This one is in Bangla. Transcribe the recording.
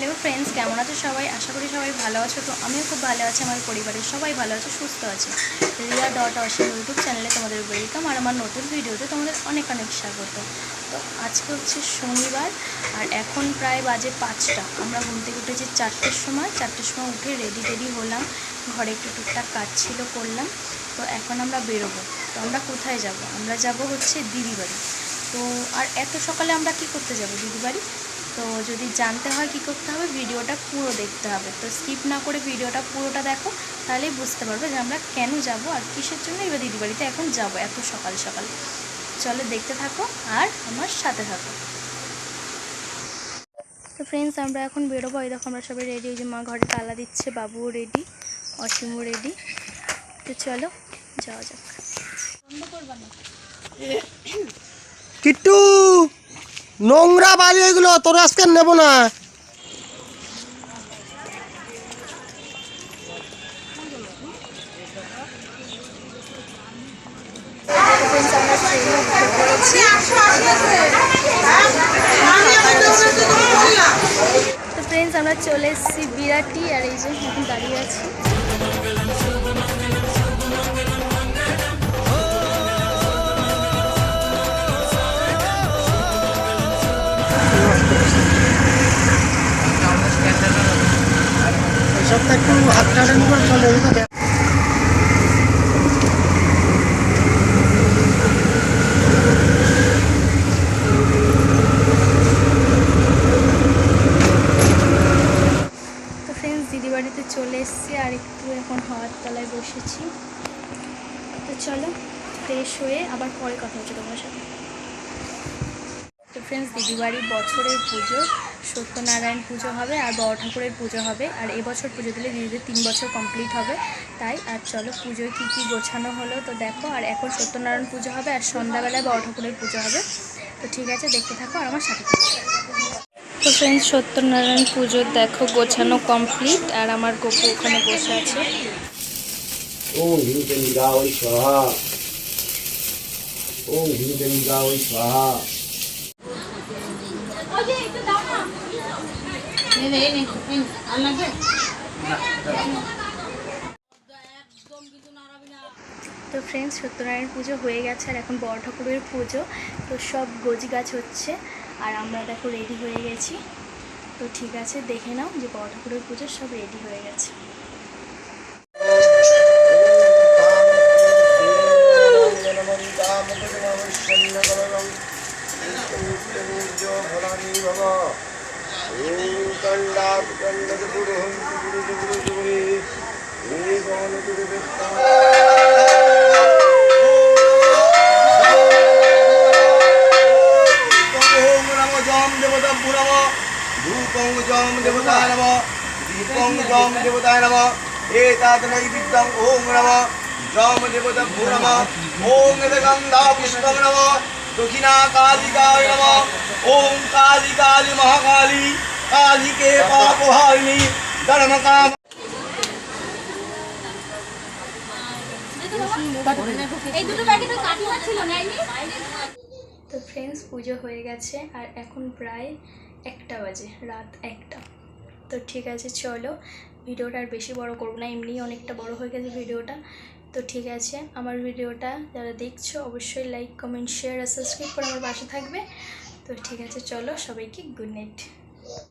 হ্যালো ফ্রেন্ডস কেমন আছো সবাই? আশা করি সবাই ভালো আছো। তো আমিও খুব ভালো আছি, আমার পরিবারের সবাই ভালো আছে, সুস্থ আছে। রিয়া ডট অসীম ইউটিউব চ্যানেলে তোমাদের ওয়েলকাম আর আমার নতুন ভিডিওতে তোমাদের অনেক অনেক স্বাগত। তো আজকে হচ্ছে শনিবার, আর এখন প্রায় বাজে পাঁচটা। আমরা ঘুম থেকে উঠেছি চারটের সময় চারটের সময় উঠে রেডি টেডি হলাম। ঘরে একটু টুকটাক কাজ ছিল, করলাম। তো এখন আমরা বেরোবো। তো আমরা কোথায় যাব? আমরা যাব হচ্ছে দিদি বাড়ি তো আর এত সকালে আমরা কি করতে যাব দিদি বাড়ি তো যদি জানতে হয় কি করতে হবে, ভিডিওটা পুরো দেখতে হবে। তো স্কিপ না করে ভিডিওটা পুরোটা দেখো, তাহলেই বুঝতে পারবে যে আমরা কেন যাব আর কিসের জন্য এবার দিদি বাড়িতে এখন যাব এত সকাল সকাল। চলো দেখতে থাকো আর আমার সাথে থাকো। তো ফ্রেন্ডস আমরা এখন বেরোবো। এই দেখো আমরা সবাই রেডি ওই যে মা ঘরে তালা দিচ্ছে, বাবুও রেডি অসীমও রেডি তো চলো যাওয়া যাক। বন্ধ করবা না? কিট্টু! নোংরা বালি এগুলো, তোর আজকে নেব না। তো আমরা চলে এসেছি বিরাটি, আর এই যে দাঁড়িয়ে আছি। তো ফ্রেন্ডস দিদি বাড়িতে চলে এসেছি আর একটু এখন হাওয়ার তলায় বসেছি। তো চলো ফ্রেশ হয়ে আবার পরে কথা হচ্ছে তোমার সাথে। তো ফ্রেন্ডস দিদি বাড়ির বছরের পুজো সত্যনারায়ণ পুজো হবে আর বড় ঠাকুরের পুজো হবে। আর এবছর পুজো দিলে দিদিদের তিন বছর কমপ্লিট হবে। তাই আর চলো পুজোয় কী কী গোছানো হলো তো দেখো। আর এখন সত্যনারায়ণ পুজো হবে আর সন্ধ্যাবেলায় বড় ঠাকুরের পুজো হবে। তো ঠিক আছে দেখতে থাকো আর আমার সাথে তো ফ্রেন্ডস সত্যনারায়ণ পুজোর দেখো গোছানো কমপ্লিট আর আমার গপু ওখানে বসে আছে। ওম ভীমচন্দ্রিকা ওই স্বাহা। ওম ভীমচন্দ্রিকা ওই স্বাহা তো ফ্রেন্ডস সত্যনারায়ণ পুজো হয়ে গেছে আর এখন বড় ঠাকুরের পুজো। তো সব গোজ গাছ হচ্ছে আর আমরা দেখো রেডি হয়ে গেছি। তো ঠিক আছে দেখে নাও যে বড় ঠাকুরের পুজো সব রেডি হয়ে গেছে। ধূপং জম দেবতায় নম দীপং জম দেবতায় নম এতাদ নৈবিদ্যং ওম নম জম দেবতা ভূ নম ওম গন্ধা পুষ্পং নম দক্ষিণা কালিকায় তো ফ্রেন্ডস পুজো হয়ে গেছে আর এখন প্রায় একটা বাজে রাত একটা। তো ঠিক আছে চলো। ভিডিওটা আর বেশি বড় করব না এমনিই অনেকটা বড় হয়ে গেছে ভিডিওটা। তো ঠিক আছে আমার ভিডিওটা যারা দেখছ অবশ্যই লাইক কমেন্ট শেয়ার আর সাবস্ক্রাইব করে আমার পাশে থাকবে। তো ঠিক আছে চলো সবাইকে গুড নাইট